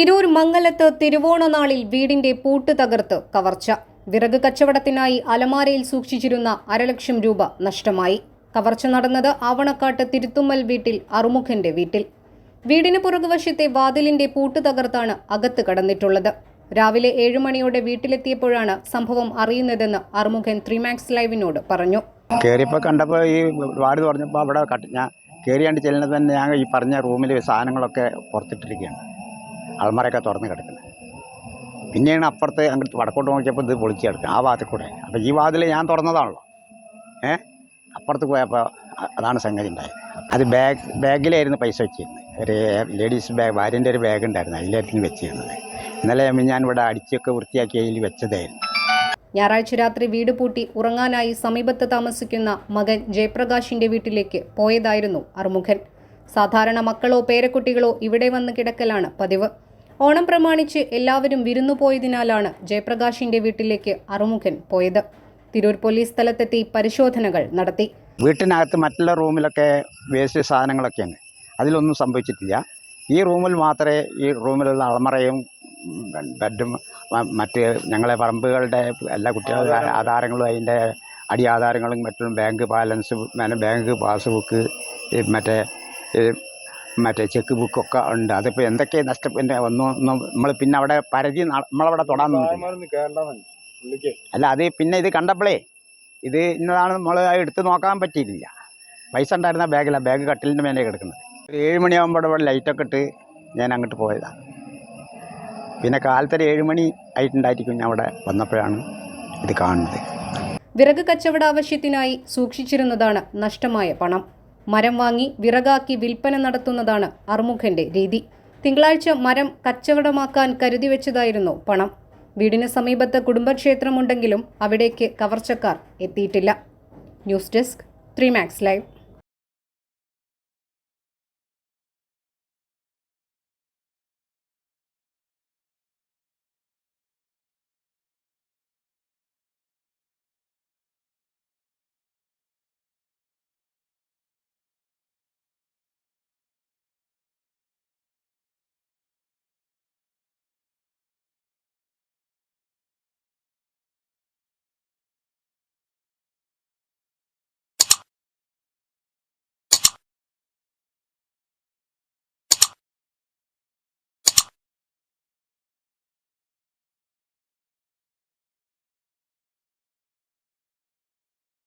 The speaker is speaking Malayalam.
തിരൂർ മംഗലത്ത് തിരുവോണനാളിൽ വീടിന്റെ പൂട്ട് തകർത്ത് കവർച്ച. വിറക് കച്ചവടത്തിനായി അലമാരയിൽ സൂക്ഷിച്ചിരുന്ന അരലക്ഷം രൂപ നഷ്ടമായി. കവർച്ച നടന്നത് ആവണക്കാട്ട് തിരുത്തുമ്മൽ വീട്ടിൽ അറുമുഖന്റെ വീട്ടിൽ. വീടിന് പുറകുവശത്തെ വാതിലിന്റെ പൂട്ട് തകർത്താണ് അകത്ത് കടന്നിട്ടുള്ളത്. രാവിലെ ഏഴുമണിയോടെ വീട്ടിലെത്തിയപ്പോഴാണ് സംഭവം അറിയുന്നതെന്ന് അറുമുഖൻ ത്രിമാക്സ് ലൈവിനോട് പറഞ്ഞു. കയറിയപ്പോൾ കണ്ടപ്പോൾ ഈ വാർഡ് പറഞ്ഞപ്പോൾ അവിടെ ഞാൻ കയറിയാണ്ട് ചെല്ലുന്നത് തന്നെ ഞാൻ ഈ പറഞ്ഞ റൂമിലെ സാധനങ്ങളൊക്കെ പുറത്തിട്ടിരിക്കുകയാണ്. അൾമറയൊക്കെ തുറന്ന് കിടക്കുന്നത്. പിന്നെയാണ് അപ്പുറത്ത് അങ്ങോട്ട് വടക്കോട്ട് നോക്കിയപ്പോൾ ഇത് പൊളിച്ച് കിടക്കുക ആ ഭാഗത്തിൽ കൂടെ. അപ്പോൾ ഈ വാതിൽ ഞാൻ തുറന്നതാണല്ലോ. ഏ? അപ്പുറത്ത് പോയപ്പോൾ അതാണ് സംഗതി ഉണ്ടായത്. അത് ബാഗ് ബാഗിലായിരുന്നു പൈസ വെച്ചിരുന്നത്. ഒരു ലേഡീസ് ബാഗ് ഭാര്യന്റെ ഒരു ബാഗ് ഉണ്ടായിരുന്നു അതിലായിരുന്നു വെച്ചിരുന്നത്. ഇന്നലെ ഞാൻ ഇവിടെ അടിച്ചൊക്കെ വൃത്തിയാക്കി അതിൽ വെച്ചതായിരുന്നു. ഞായറാഴ്ച രാത്രി വീട് പൂട്ടി ഉറങ്ങാനായി സമീപത്ത് താമസിക്കുന്ന മകൻ ജയപ്രകാശിന്റെ വീട്ടിലേക്ക് പോയതായിരുന്നു അറുമുഖൻ. സാധാരണ മക്കളോ പേരക്കുട്ടികളോ ഇവിടെ വന്ന് കിടക്കലാണ് പതിവ്. ഓണം പ്രമാണിച്ച് എല്ലാവരും വിരുന്നു പോയതിനാലാണ് ജയപ്രകാശിന്റെ വീട്ടിലേക്ക് അറുമുഖൻ പോയത്. തിരൂർ പോലീസ് സ്ഥലത്തെത്തി പരിശോധനകൾ നടത്തി. വീട്ടിനകത്ത് മറ്റുള്ള റൂമിലൊക്കെ വേസ്റ്റ് സാധനങ്ങളൊക്കെയാണ് അതിലൊന്നും സംഭവിച്ചിട്ടില്ല. ഈ റൂമിൽ മാത്രമേ ഈ റൂമിലുള്ള അളമറയും ബെഡും മറ്റ് ഞങ്ങളെ പറമ്പുകളുടെ എല്ലാ കുട്ടികളുടെ ആധാരങ്ങളും അതിന്റെ അടി ആധാരങ്ങളും മറ്റും ബാങ്ക് ബാലൻസ് ബാങ്ക് പാസ്ബുക്ക് മറ്റേ മറ്റേ ചെക്ക് ബുക്കൊക്കെ ഉണ്ട്. അതിപ്പോൾ എന്തൊക്കെ നഷ്ടപ്പെട്ട വന്നു? നമ്മൾ പിന്നെ അവിടെ പരതി നമ്മളവിടെ തൊടാൻ. അല്ല അത് പിന്നെ ഇത് കണ്ടപ്പോഴേ ഇത് ഇന്നതാണ് നമ്മൾ എടുത്ത് നോക്കാൻ പറ്റിയില്ല പൈസ ഉണ്ടായിരുന്ന ബാഗിലാണ് ബാഗ് കട്ടിലിന്റെ മേലെ കിടക്കുന്നത്. ഒരു ഏഴ് മണിയാകുമ്പോൾ ഇവിടെ ലൈറ്റൊക്കെ ഇട്ട് ഞാൻ അങ്ങോട്ട് പോയതാണ് പിന്നെ കാലത്തൊരു ഏഴ് മണി ആയിട്ടുണ്ടായിരിക്കും ഞാൻ അവിടെ വന്നപ്പോഴാണ് ഇത് കാണുന്നത്. വിറക് കച്ചവട ആവശ്യത്തിനായി സൂക്ഷിച്ചിരുന്നതാണ് നഷ്ടമായ പണം. മരം വാങ്ങി വിറകാക്കി വിൽപ്പന നടത്തുന്നതാണ് അർമുഖന്റെ രീതി. തിങ്കളാഴ്ച മരം കച്ചവടമാക്കാൻ കരുതി വെച്ചതായിരുന്നു പണം. വീടിന് സമീപത്ത് കുടുംബക്ഷേത്രമുണ്ടെങ്കിലും അവിടേക്ക് കവർച്ചക്കാർ എത്തിയിട്ടില്ല. News desk three max live.